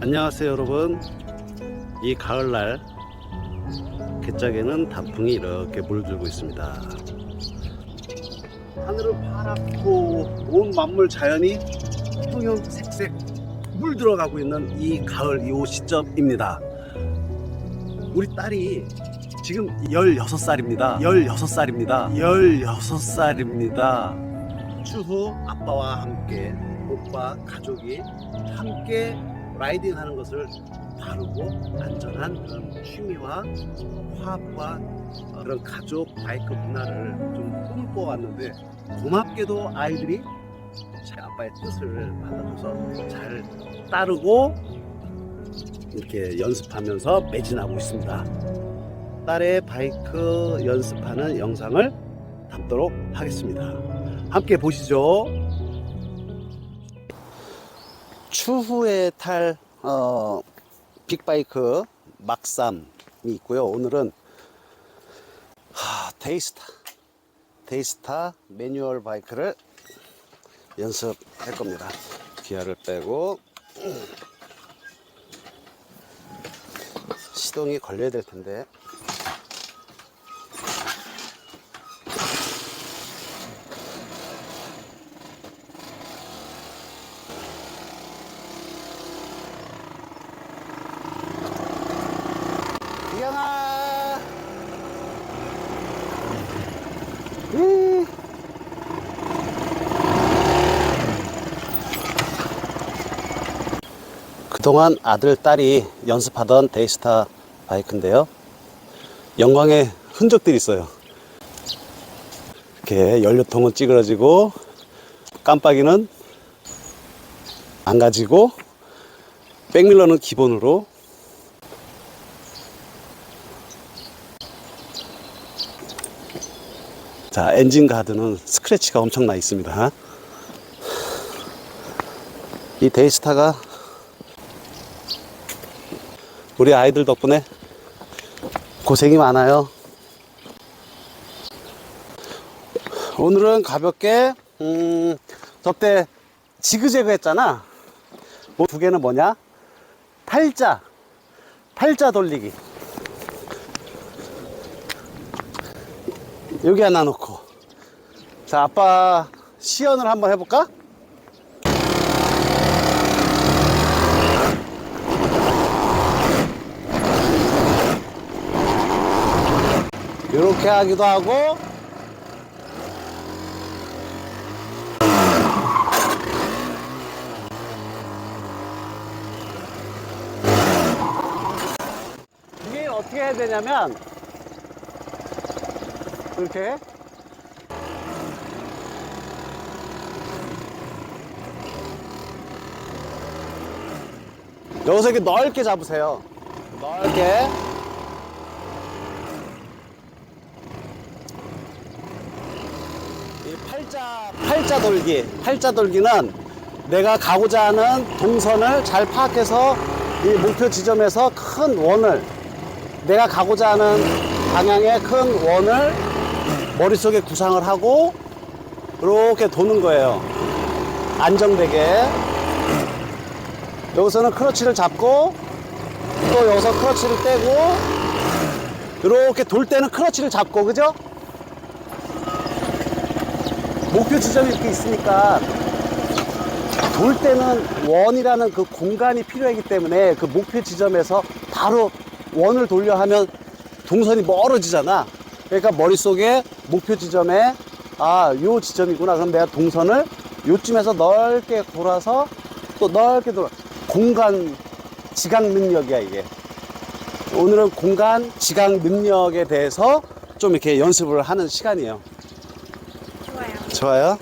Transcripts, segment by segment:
안녕하세요 여러분. 이 가을날 개짝에는 단풍이 이렇게 물들고 있습니다. 하늘은 파랗고 온 만물 자연이 형형색색 물들어가고 있는 이 가을 이 시점입니다. 우리 딸이 지금 16살입니다. 16살입니다. 16살입니다. 추후 아빠와 함께 오빠 가족이 함께 라이딩 하는 것을 바르고 안전한 그런 취미와 화합과 그런 가족 바이크 문화를 좀 꿈을 꿔왔는데 고맙게도 아이들이 제 아빠의 뜻을 받아줘서 잘 따르고 이렇게 연습하면서 매진하고 있습니다. 딸의 바이크 연습하는 영상을 담도록 하겠습니다. 함께 보시죠. 추후에 탈 어, 빅바이크 막삼이 있고요. 오늘은 하, 데이스타 데이스타 매뉴얼 바이크를 연습할 겁니다. 기아를 빼고 시동이 걸려야 될 텐데 이경아. 음. 그동안 아들 딸이 연습하던 데이스타 바이크인데요. 영광의 흔적들이 있어요. 이렇게 연료통은 찌그러지고 깜빡이는 안 가지고 백밀러는 기본으로 자, 엔진 가드는 스크래치가 엄청 나 있습니다. 이 데이스타가 우리 아이들 덕분에 고생이 많아요. 오늘은 가볍게, 음, 저때 지그재그 했잖아. 뭐 두 개는 뭐냐? 팔자. 팔자 돌리기. 여기 하나 놓고 자 아빠 시연을 한번 해볼까? 이렇게 하기도 하고 이게 어떻게 해야 되냐면 이렇게. 여기서 이렇게 넓게 잡으세요. 넓게. 이 팔자 팔자 돌기 팔자 돌기는 내가 가고자 하는 동선을 잘 파악해서 이 목표 지점에서 큰 원을 내가 가고자 하는 방향의 큰 원을 머릿속에 구상을 하고 이렇게 도는 거예요. 안정되게. 여기서는 크러치를 잡고 또 여기서 크러치를 떼고 이렇게 돌 때는 크러치를 잡고 그죠? 목표 지점이 이렇게 있으니까 돌 때는 원이라는 그 공간이 필요하기 때문에 그 목표 지점에서 바로 원을 돌려 하면 동선이 멀어지잖아. 그러니까 머릿속에 목표 지점에 아, 요 지점이구나. 그럼 내가 동선을 요쯤에서 넓게 돌아서 또 넓게 돌아. 공간 지각 능력이야, 이게. 오늘은 공간 지각 능력에 대해서 좀 이렇게 연습을 하는 시간이에요. 좋아요. 좋아요?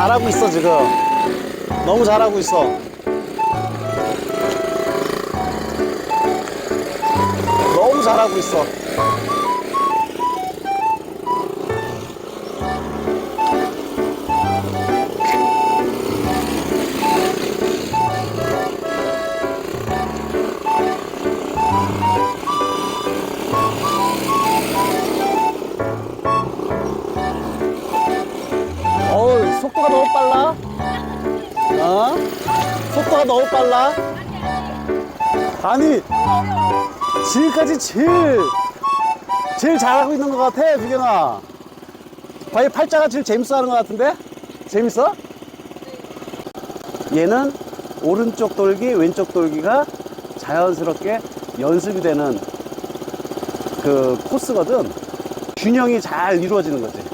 잘하고 있어 지금. 너무 잘하고 있어. 너무 잘하고 있어 아니, 지금까지 제일, 제일 잘하고 있는 것 같아, 비경아. 과연 팔자가 제일 재밌어 하는 것 같은데? 재밌어? 얘는 오른쪽 돌기, 왼쪽 돌기가 자연스럽게 연습이 되는 그 코스거든. 균형이 잘 이루어지는 거지.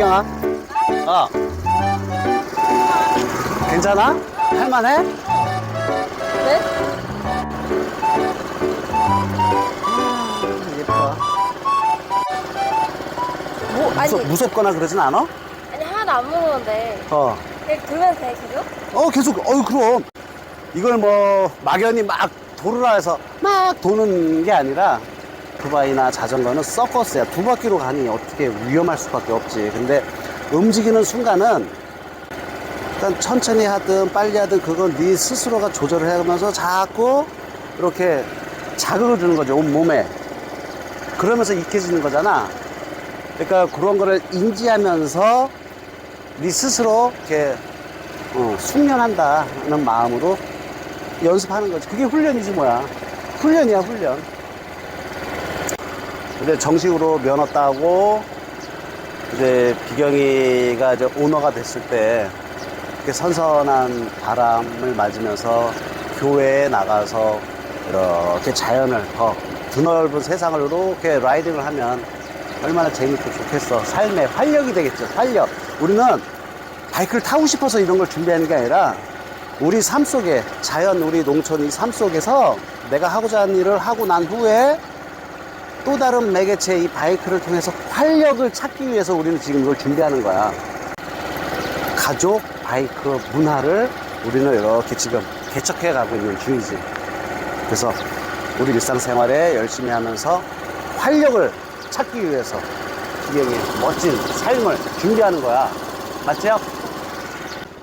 비경아? 어. 괜찮아? 할만해? 네? 아, 예뻐. 뭐 아니 무섭, 무섭거나 그러진 않아? 아니 하나도 안 무서운데 어. 그냥 돌면 돼 계속? 어 계속 어유 그럼 이걸 뭐 막연히 막 도르라 해서 막 도는 게 아니라 두바이나 자전거는 서커스야 두 바퀴로 가니 어떻게 위험할 수밖에 없지 근데 움직이는 순간은 일단 천천히 하든 빨리 하든 그건 네 스스로가 조절을 해가면서 자꾸 이렇게 자극을 주는 거죠 온 몸에 그러면서 익혀지는 거잖아 그러니까 그런 거를 인지하면서 네 스스로 이렇게 어, 숙련한다는 마음으로 연습하는 거지. 그게 훈련이지 뭐야. 훈련이야 훈련. 근데 정식으로 면허 따고 이제 비경이가 이제 오너가 됐을 때 이렇게 선선한 바람을 맞으면서 교회에 나가서 이렇게 자연을 더 드넓은 세상을 이렇게 라이딩을 하면 얼마나 재밌고 좋겠어. 삶의 활력이 되겠죠. 활력. 우리는 바이크를 타고 싶어서 이런 걸 준비하는 게 아니라 우리 삶 속에 자연 우리 농촌 이 삶 속에서 내가 하고자 하는 일을 하고 난 후에 또 다른 매개체 이 바이크를 통해서 활력을 찾기 위해서 우리는 지금 이걸 준비하는 거야. 가족 바이크 문화를 우리는 이렇게 지금 개척해 가고 있는 중이지. 그래서 우리 일상생활에 열심히 하면서 활력을 찾기 위해서 기경의 멋진 삶을 준비하는 거야. 맞죠?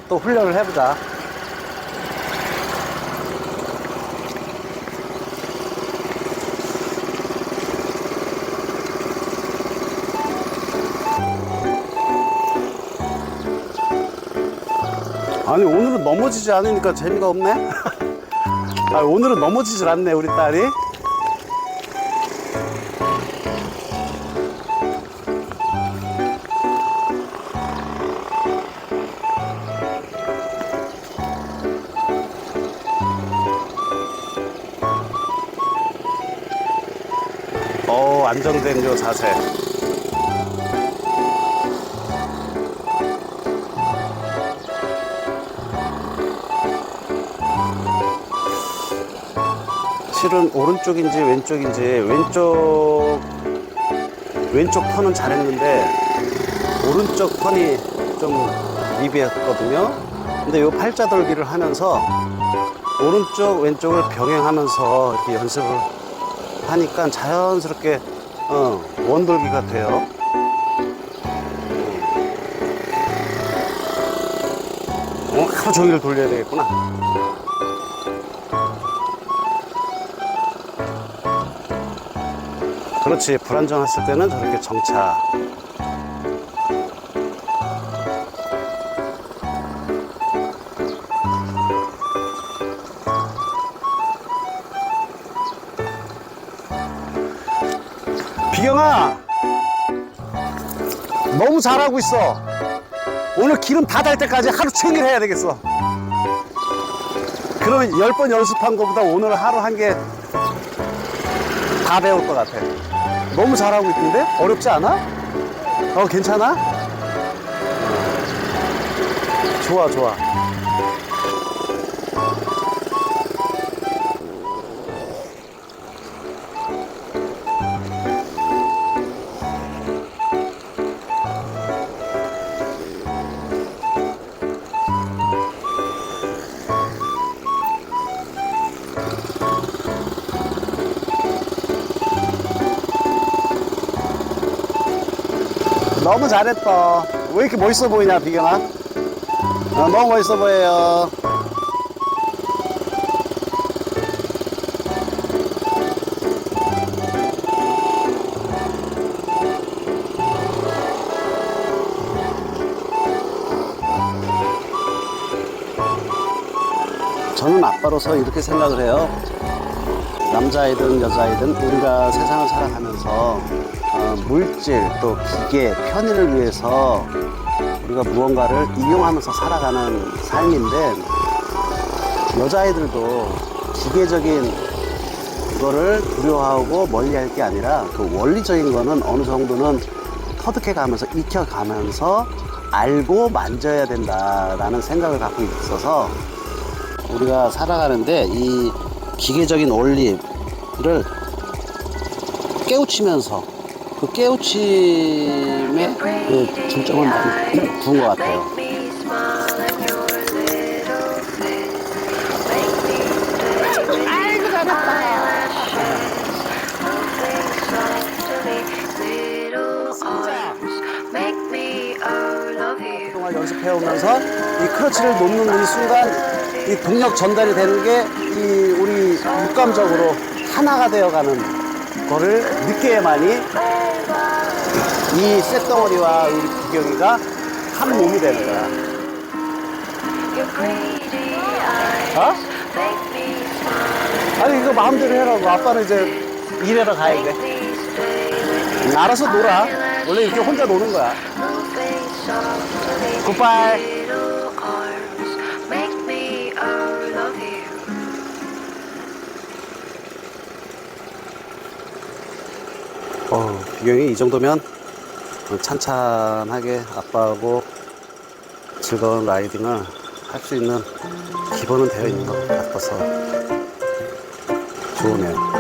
또 훈련을 해보자. 아니 오늘은 넘어지지 않으니까 재미가 없네. 아 오늘은 넘어지질 않네 우리 딸이. 어 안정된 요 자세. 실은 오른쪽인지 왼쪽인지 왼쪽 왼쪽 턴은 잘했는데 오른쪽 턴이 좀 미비했거든요. 근데 요 팔자 돌기를 하면서 오른쪽 왼쪽을 병행하면서 이렇게 연습을 하니까 자연스럽게 어, 원돌기가 돼요. 어, 하루 종일 돌려야 되겠구나. 그렇지 불안정했을 때는 저렇게 정차. 비경아 너무 잘하고 있어. 오늘 기름 다 달 때까지 하루 종일 해야 되겠어. 그러면 10번 연습한 것보다 오늘 하루 한게다 배울 것 같아. 너무 잘하고 있던데? 어렵지 않아? 어, 괜찮아? 좋아, 좋아. 너무 잘했다. 왜 이렇게 멋있어 보이냐, 비경아? 어, 너무 멋있어 보여요. 저는 아빠로서 이렇게 생각을 해요. 남자이든 여자이든 우리가 세상을 살아가면서 어, 물질 또 기계 편의를 위해서 우리가 무언가를 이용하면서 살아가는 삶인데 여자아이들도 기계적인 그거를 두려워하고 멀리할 게 아니라 그 원리적인 거는 어느 정도는 터득해 가면서 익혀 가면서 알고 만져야 된다라는 생각을 갖고 있어서 우리가 살아가는데 이 기계적인 원리를 깨우치면서 그 깨우침에 그 중점을 많이 둔것 같아요. 아이고 잘했다. 동안 연습해 오면서 이 크러치를 놓는 이 순간 이 동력 전달이 되는 게 이 우리 육감적으로 하나가 되어가는 거를 느껴야만이 이 쇳덩어리와 우리 구경이가 한 몸이 되는 거야. 어? 아니 이거 마음대로 해라고 아빠는 이제 일하러 가야 돼. 응, 알아서 놀아. 원래 이렇게 혼자 노는 거야. 굿바이. 어, 비경이 이 정도면 찬찬하게 아빠하고 즐거운 라이딩을 할 수 있는 기본은 되어 있는 것 같아서 좋으네요.